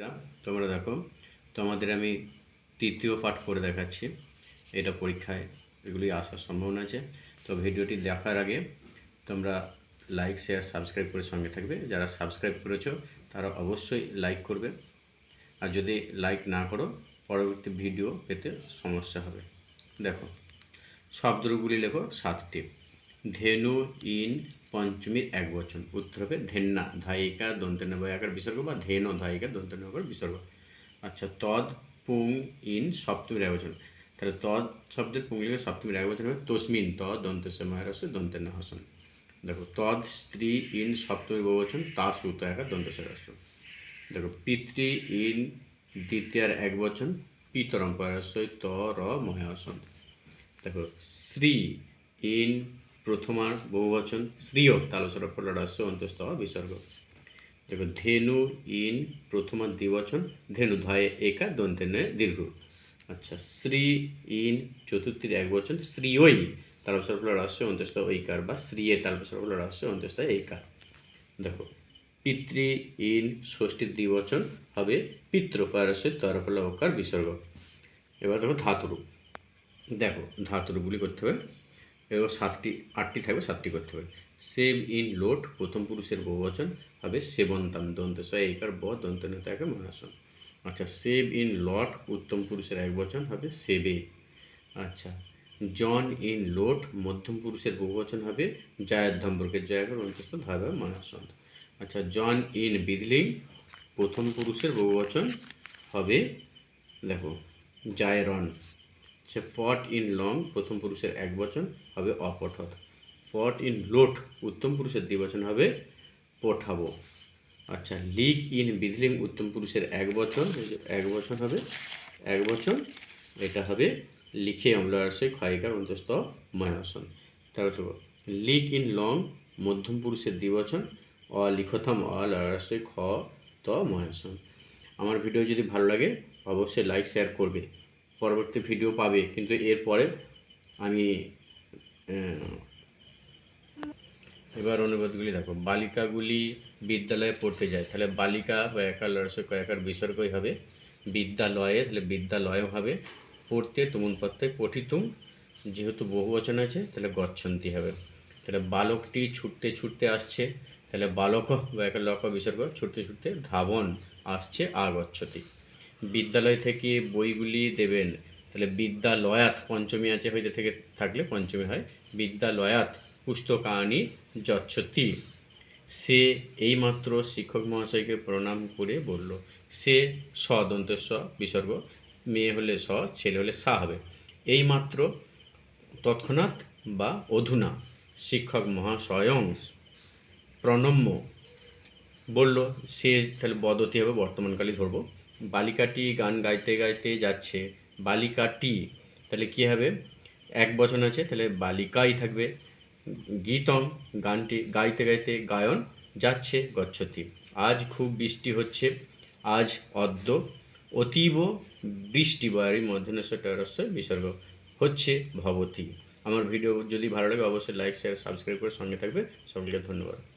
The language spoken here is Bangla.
এরা তোমরা দেখো, তোমাদের আমি তৃতীয় পাঠ করে দেখাচ্ছি। এটা পরীক্ষায় এগুলি আসার সম্ভাবনা আছে তো ভিডিওটি দেখার আগে তোমরা লাইক, শেয়ার, সাবস্ক্রাইব করে সঙ্গে থাকবে। যারা সাবস্ক্রাইব করেছ, তারা অবশ্যই লাইক করবে। আর যদি লাইক না করো, পরবর্তী ভিডিও পেতে সমস্যা হবে। দেখো, শব্দগুলি লেখো সাতটি। ধেনু ইন পঞ্চমীর এক বচন। উত্তর হবে ধেন্না, ধায়িকা দন্তেন বয়াকার বিসর্গ বা ধেন, ধায়িকা দন্তেন বয়াকার বিসর্গ। আচ্ছা তদ পুং ইন সপ্তমীর এক বচন। তাহলে তদ শব্দের পুংলিকে সপ্তমীর এক বচন হবে তসমিন, ত দন্ত সময়ের আছে দন্তেন হসন দেখো, তদ স্ত্রী ইন সপ্তমীর বহুবচন তা সুত একা দন্ত দেখো, পিতৃ ইন দ্বিতীয়ার এক বচন পিতরম পরাশয় ত, র মহাসন দেখো শ্রী ইন প্রথমার বহুবচন শ্রীয় তালসর ফলরাস্য অন্তস্থ বিসর্গ। দেখো ধেনু ইন প্রথমার দ্বিবচন ধেনু ধয়ে একা দন্তেনে দীর্ঘ। আচ্ছা শ্রী ইন চতুর্থীর এক বচন শ্রীয়ই তালসর ফলরাস্য অন্তস্থ ঐকার বা শ্রীয়ে তালসর ফলরাস্য অন্তস্থ এইকার দেখো, পিতৃ ইন ষষ্ঠীর দ্বিবচন হবে পিতৃ পরাশয় তরফল ওকার বিসর্গ। এবার দেখো ধাতুরূপ। দেখো ধাতুরগুলি করতে হবে। এবার সাতটি, আটটি থাকবে, সাতটি করতে হবে। সেভ ইন লোট প্রথম পুরুষের বহুবচন হবে সেবন্তাম দন্ত এইকার ব, দন্ত নেতাকে মনাসন আচ্ছা সেভ ইন লট উত্তম পুরুষের এক বচন হবে সেবে। আচ্ছা জন ইন লোট মধ্যম পুরুষের বহুবচন হবে জয়াধ্যম্বরকে জয়াকর অন্তস্থ ধাবে মনাসন আচ্ছা জন ইন বিদলিং, প্রথম পুরুষের বহুবচন হবে, দেখো জায়রন সে ফট ইন লং, প্রথম পুরুষের এক বচন হবে অপঠত। ফট ইন লোট, উত্তম পুরুষের দ্বিবচন হবে পঠাবো। আচ্ছা লিক ইন বিধলিং উত্তম পুরুষের এক বচন এক বচন হবে, এক বচন, এটা হবে লিখে অম্লারসে ক্ষয়িকার অন্তস্থ ময়াসন তারপর লিক ইন লং, মধ্যম পুরুষের দ্বিবচন অলিখতম অলারসে খ ত ময়াসন আমার ভিডিও যদি ভালো লাগে, অবশ্যই লাইক শেয়ার করবে। পরবর্তী ভিডিও পাবে, কিন্তু এরপরে আমি এবার অনুবাদগুলি দেখো। বালিকাগুলি বিদ্যালয়ে পড়তে যায়। তাহলে বালিকা বা একার লড়সে কয়েকার বিসর্গই হবে? বিদ্যালয়ে তাহলে বিদ্যালয়ও হবে। পড়তে তুমুন পড়তে পঠিতুম, যেহেতু বহু বচন আছে, তাহলে গচ্ছন্তি হবে। তাহলে বালকটি ছুটতে ছুটতে আসছে, তাহলে বালক বা একার লক বিসর্গ, ছুটতে ছুটতে ধাবন আসছে, আগচ্ছতি। বিদ্যালয় থেকে বইগুলি দেবেন, তাহলে বিদ্যালয়াত পঞ্চমী আছে হইতে থেকে থাকলে পঞ্চমী হয়, বিদ্যালয়াত পুস্তকানি যচ্ছতি। সে এইমাত্র শিক্ষক মহাশয়কে প্রণাম করে বলল, সে স দন্ত স বিসর্গ, মেয়ে হলে স ছেলে হলে সা হবে। এইমাত্র তৎক্ষণাৎ বা অধুনা শিক্ষক মহাশয়ং প্রণম্য। বলল, সে তাহলে বদতি হবে বর্তমানকালে ধরবো। বালিকাটি গান গাইতে গাইতে যাচ্ছে। বালিকাটি, তাহলে কী হবে? এক বচন আছে, তাহলে বালিকাই থাকবে। গীতম গানটি গাইতে গাইতে গায়ন যাচ্ছে গচ্ছতি। আজ খুব বৃষ্টি হচ্ছে, আজ অদ্য অতীব বৃষ্টি বাড়ি মধ্যনেশ্বর টেরস্য বিসর্গ হচ্ছে ভবতী। আমার ভিডিও যদি ভালো লাগে, অবশ্যই লাইক শেয়ার সাবস্ক্রাইব করে সঙ্গে থাকবে। সকলকে ধন্যবাদ।